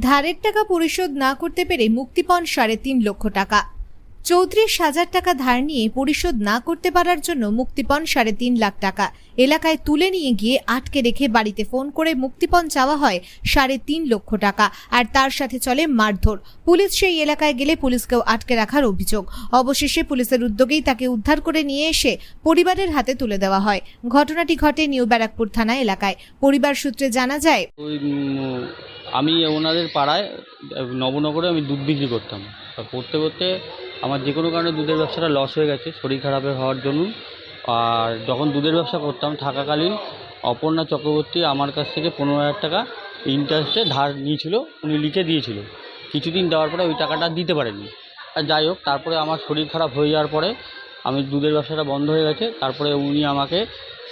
ধারের টাকা পরিশোধ না করতে পেরে মুক্তিপণ সাড়ে তিন লক্ষ টাকা। চৌত্রিশ হাজার টাকা ধার নিয়ে পরিশোধ না করতে পারার জন্য মুক্তিপণ সাড়ে তিন লাখ টাকা। এলাকায় তুলে নিয়ে গিয়ে আটকে রেখে বাড়িতে ফোন করে মুক্তিপণ চাওয়া হয় সাড়ে তিন লক্ষ টাকা, আর তার সাথে চলে মারধর। পুলিশ সেই এলাকায় গেলে পুলিশকেও আটকে রাখার অভিযোগ। অবশেষে পুলিশের উদ্যোগেই তাকে উদ্ধার করে নিয়ে এসে পরিবারের হাতে তুলে দেওয়া হয়। ঘটনাটি ঘটে নিউ ব্যারাকপুর থানা এলাকায়। পরিবার সূত্রে জানা যায় আমি ওনাদের পাড়ায়, নবনগরে আমি দুধ বিক্রি করতাম। করতে করতে আমার যে কোনো কারণে দুধের ব্যবসাটা লস হয়ে গেছে, শরীর খারাপের হওয়ার জন্য। আর যখন দুধের ব্যবসা করতাম, থাকাকালীন অপর্ণা চক্রবর্তী আমার কাছ থেকে পনেরো হাজার টাকা ইন্টারেস্টে ধার নিয়েছিল, উনি লিখে দিয়েছিল। কিছুদিন দেওয়ার পরে ওই টাকাটা দিতে পারেনি আর যাই হোক, তারপরে আমার শরীর খারাপ হয়ে যাওয়ার পরে আমি দুধের ব্যবসাটা বন্ধ হয়ে গেছে। তারপরে উনি আমাকে,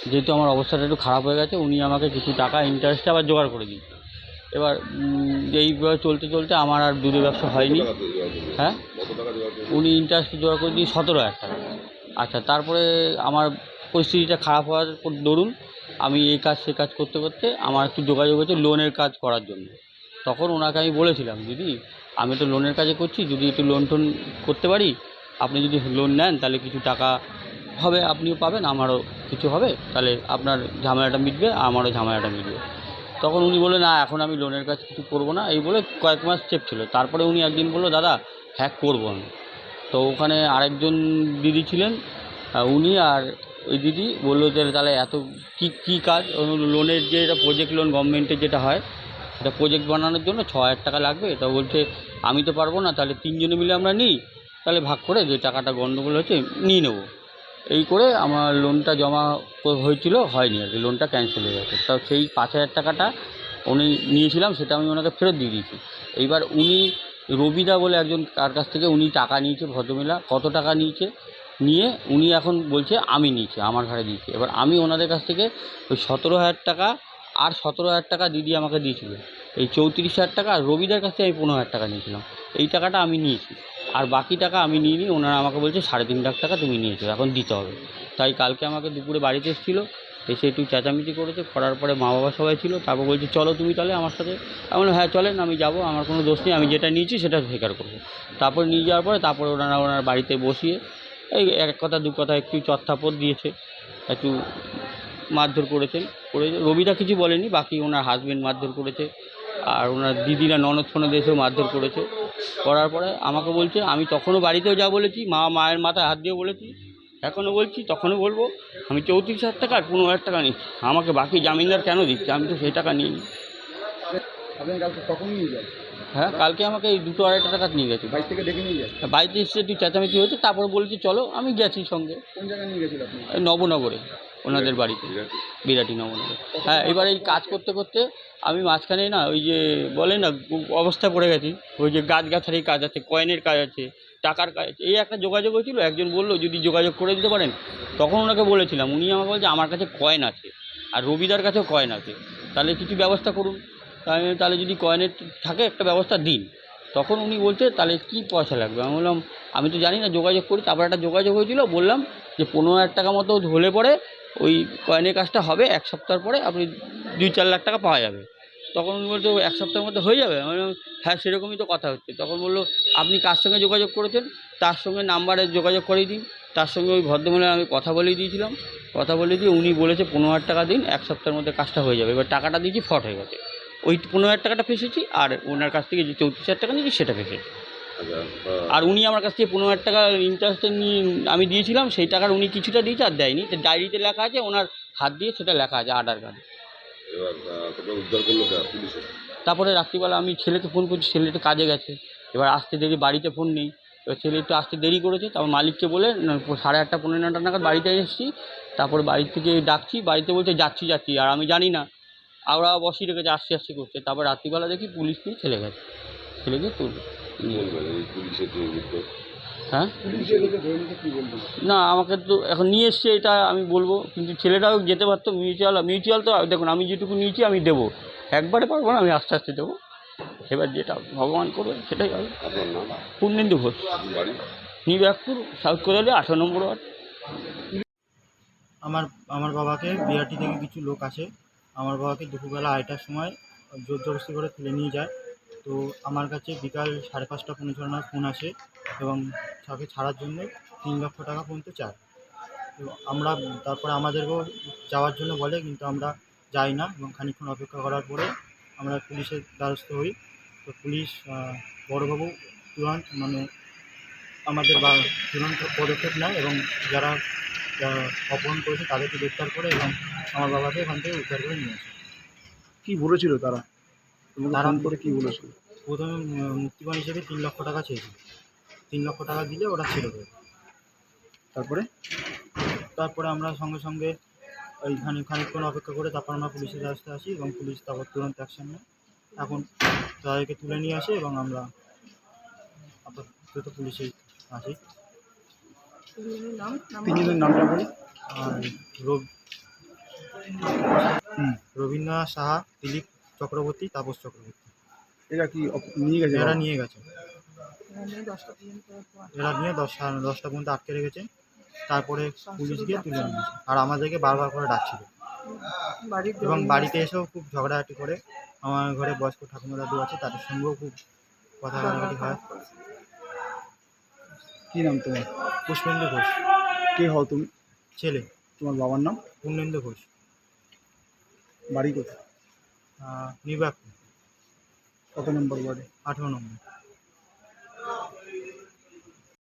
যেহেতু আমার অবস্থাটা একটু খারাপ হয়ে গেছে, উনি আমাকে কিছু টাকা ইন্টারেস্টে আবার জোগাড় করে দিই এবার এইভাবে চলতে চলতে আমার আর দুধের ব্যবসা হয়নি। হ্যাঁ? উনি ইন্টারেস্ট জোগাড় করে দিই সতেরো হাজার টাকা। আচ্ছা তারপরে আমার পরিস্থিতিটা খারাপ হওয়ার পর দরুন আমি এই কাজ সে কাজ করতে করতে আমার একটু যোগাযোগ হয়েছে লোনের কাজ করার জন্য। তখন ওনাকে আমি বলেছিলাম দিদি আমি তো লোনের কাজে করছি যদি একটু লোন টোন করতে পারি আপনি যদি লোন নেন তাহলে কিছু টাকা হবে আপনিও পাবেন আমারও কিছু হবে তাহলে আপনার ঝামেলাটা মিটবে আমারও ঝামেলাটা মিটবে। তখন উনি বললেন, না, এখন আমি লোনের কাজ কিছু করব না। এই বলে কয়েক মাস চেপ ছিল। তারপরে উনি একদিন বলল, দাদা হ্যাঁ করব আমি। তো ওখানে আরেকজন দিদি ছিলেন উনি আর ওই দিদি বলল যে, তাহলে এত কী কী কাজ? লোনের যে এটা প্রজেক্ট লোন গভর্নমেন্টের যেটা হয়, এটা প্রজেক্ট বানানোর জন্য ছ হাজার টাকা লাগবে। এটা বলছে, আমি তো পারব না, তাহলে তিনজনে মিলে আমরা নিই। তাহলে ভাগ করে যে টাকাটা গণ্ডগোল হচ্ছে নিয়ে নেব। এই করে আমার লোনটা জমা হয়েছিল, হয়নি আর কি লোনটা ক্যান্সেল হয়ে গেছে। তো সেই পাঁচ হাজার টাকাটা উনি নিয়েছিলাম, সেটা আমি ওনাকে ফেরত দিয়ে দিয়েছি। এইবার উনি রবিদা বলে একজন কার কাছ থেকে উনি টাকা নিয়েছে, ভদ্রমহিলা, কত টাকা নিয়েছে, নিয়ে উনি এখন বলছে, আমি নিয়েছি, আমার ঘরে দিয়েছি। এবার আমি ওনাদের কাছ থেকে ওই সতেরো হাজার টাকা আর সতেরো হাজার টাকা দিদি আমাকে দিয়েছিল। এই চৌত্রিশ হাজার টাকা আর রবিদার কাছ থেকে আমি পনেরো হাজার টাকা নিয়েছিলাম। এই টাকাটা আমি নিয়েছি। আর বাকি টাকা আমি নিয়ে নিই, ওনারা আমাকে বলছে সাড়ে তিন লাখ টাকা তুমি নিয়েছো, এখন দিতে হবে। তাই কালকে আমাকে দুপুরে বাড়িতে এসেছিল, এসে একটু চেঁচামেচি করেছে, করার পরে মা বাবা সবাই ছিল, তারপর বলছে, চলো তুমি তাহলে আমার সাথে। আমি হ্যাঁ চলেন, আমি যাব, আমার কোনো দোষ নেই, আমি যেটা নিয়েছি সেটা স্বীকার করব। তারপর নিয়ে যাওয়ার পরে তারপরে ওনারা ওনার বাড়িতে বসিয়ে, এই এক কথা, দু কথা, একটু চত্থাপট দিয়েছে, একটু মারধর করেছেন করে রবিদা কিছু বলেনি, বাকি ওনার হাজবেন্ড মারধর করেছে, আর ওনার দিদিরা ননদ ফোনদ এসেও মারধর করেছে। করার পরে আমাকে বলছে আমি তখনও বাড়িতেও যা বলেছি মা মায়ের মাথায় হাত দিয়ে বলেছি এখনও বলছি তখনও বলব। আমি চৌত্রিশ হাজার টাকা আর পনেরো হাজার টাকা নিচ্ছি। আমাকে বাকি জামিনদার কেন দিচ্ছে? আমি তো সেই টাকা নিই হ্যাঁ কালকে আমাকে এই দুটো আড়াইটা টাকা নিয়ে গেছে। বাইক থেকে ডেকে নিয়ে যান? বাড়িতে এসে একটু চেঁচামেচি হয়েছে তারপর বলেছি চলো আমি গেছি সঙ্গে। কোন জায়গায় নিয়ে গেছিল আপনি? নবনগরে। ওনাদের বাড়িতে। বিরাটি নবনগর হ্যাঁ এবার এই কাজ করতে করতে আমি মাঝখানে না ওই যে বলে না অবস্থা পড়ে গেছি। ওই যে গাছ গাছারি কাজ আছে কয়েনের কাজ আছে টাকার কাজ আছে। এই একটা যোগাযোগ হয়েছিল একজন বলল যদি যোগাযোগ করে দিতে পারেন? তখন ওনাকে বলেছিলাম উনি আমাকে বলছে আমার কাছে কয়েন আছে আর রবিদার কাছেও কয়েন আছে। তাহলে কিছু ব্যবস্থা করুন। তাহলে যদি কয়েনের থাকে একটা ব্যবস্থা দিন। তখন উনি বলছে তাহলে কী পয়সা লাগবে? আমি বললাম আমি তো জানি না যোগাযোগ করি। তারপর একটা যোগাযোগ হয়েছিল বললাম যে পনেরো হাজার টাকা মতো হলে পরে ওই কয়েনের কাজটা হবে, এক সপ্তাহ পরে আপনি দুই চার লাখ টাকা পাওয়া যাবে। তখন উনি বলছে এক সপ্তাহের মধ্যে হয়ে যাবে? আমি হ্যাঁ সেরকমই তো কথা হচ্ছে। তখন বলল, আপনি কার সঙ্গে যোগাযোগ করেছেন? তার সঙ্গে নাম্বারে যোগাযোগ করিয়ে দিন। তার সঙ্গে ওই ভদ্রমহিলা আমি কথা বলিয়ে দিয়েছিলাম। কথা বলে দিয়ে উনি বলেছে পনেরো হাজার টাকা দিন, এক সপ্তাহের মধ্যে কাজটা হয়ে যাবে। এবার টাকাটা দিয়েছি ফট হয়ে গেছে। ওই পনেরো হাজার টাকাটা ফেসেছি, আর ওনার কাছ থেকে যে চৌত্রিশ হাজার টাকা নিয়েছি, সেটা ফেসেছি। আর উনি আমার কাছ থেকে পনেরো হাজার টাকা ইন্টারেস্টে নিয়ে আমি দিয়েছিলাম সেই টাকার উনি কিছুটা দিয়েছে আর দেয়নি। তো ডায়েরিতে লেখা আছে ওনার হাত দিয়ে সেটা লেখা আছে আধার কার্ডে তারপরে রাত্রিবেলা আমি ছেলেকে ফোন করছি ছেলে একটু কাজে গেছে। এবার আসতে দেরি বাড়িতে ফোন নেই। এবার ছেলে একটু আসতে দেরি করেছে তারপর মালিককে বলে সাড়ে আটটা পনেরো নটা নাগাদ বাড়িতে এসেছি। তারপরে বাড়ি থেকে ডাকছি বাড়িতে বলছে যাচ্ছি যাচ্ছি। আর আমি জানি না। আমরা বসিয়ে রেখেছে আসছি আসছি করছে। তারপর রাত্রিবেলা দেখি পুলিশ নিয়ে ছেলে গেছে। ছেলেকে তুলবে। কি বলবেন এই পুলিশের যে হ্যাঁ? না আমাকে তো এখন নিয়ে এসছে এটা আমি বলব। কিন্তু ছেলেটাও যেতে পারতো মিউচুয়াল মিউচুয়াল তো দেখুন আমি যেটুকু নিয়েছি আমি দেবো। একবারে পারব না আমি আস্তে আস্তে দেবো। এবার যেটা ভগবান করবে সেটাই হবে। Purnendu Ghosh. New Bagpur south Korea আঠারো নম্বর ওয়ার্ড। আমার আমার বাবাকে বিআরটি থেকে কিছু লোক আছে আমার বাবাকে দুপুরবেলা আড়াইটার সময় জোর জবরদস্তি করে তুলে নিয়ে যায়। তো আমার কাছে বিকাল সাড়ে পাঁচটা, পৌনে ছটা ফোন আসে এবং তাকে ছাড়ার জন্য তিন লক্ষ টাকা পর্যন্ত চায়। তো আমরা তারপরে আমাদেরকেও যাওয়ার জন্য বলে, কিন্তু আমরা যাই না এবং খানিকক্ষণ অপেক্ষা করার পরে আমরা পুলিশের দ্বারস্থ হই। তো পুলিশ বড়োবাবু তুরন্ত মানে আমাদের বা তুরন্ত পদক্ষেপ নেয় এবং যারা অপহরণ করেছে তাদেরকে গ্রেপ্তার করে এবং আমার বাবাকে এখান থেকে উদ্ধার করে নিয়ে আসে। কি বলেছিল তারা? তারা- করে কি বলেছিল প্রথমে মুক্তিপণ হিসেবে তিন লক্ষ টাকা চেয়েছিল তিন লক্ষ টাকা দিলে ওরা ছেড়ে দেবে। তারপরে? তারপরে আমরা সঙ্গে সঙ্গে ওইখানে খানিকক্ষণ অপেক্ষা করে তারপর আমরা পুলিশের রাস্তা আসি এবং পুলিশ তারপর তুরন্ত অ্যাকশন নেয়। এখন তাদেরকে তুলে নিয়ে আসে এবং আমরা আপাতত পুলিশে আসি। তিনজনের নামটা বলি। আর রব- রবীন্দ্রনাথ সাহা দিলীপ চক্রবর্তী তাপস চক্রবর্তী। এরা কি অপ- নিয়ে গেছে এরা নিয়ে গেছে। এরা নিয়ে দশ সাড়ে দশটা পর্যন্ত আটকে রেখেছে। তারপরে পুলিশ গিয়ে তুলে নিয়ে গেছে আর আমাদেরকে বারবার করে ডাকছিল। এবং বাড়িতে এসেও খুব ঝগড়াঝাটি করে। আমার ঘরে বয়স্ক ঠাকুমা দাদু আছে তাদের সঙ্গেও খুব কথা কাটাকাটি হয়। কি নাম তোমার? পুষ্পেন্দু ঘোষ। কে হও তুমি? ছেলে। তোমার বাবার নাম? পূর্ণেন্দু ঘোষ। বাড়ি কোথায়? নিবাক কত নম্বর ওয়ার্ডে? আঠেরো নম্বর।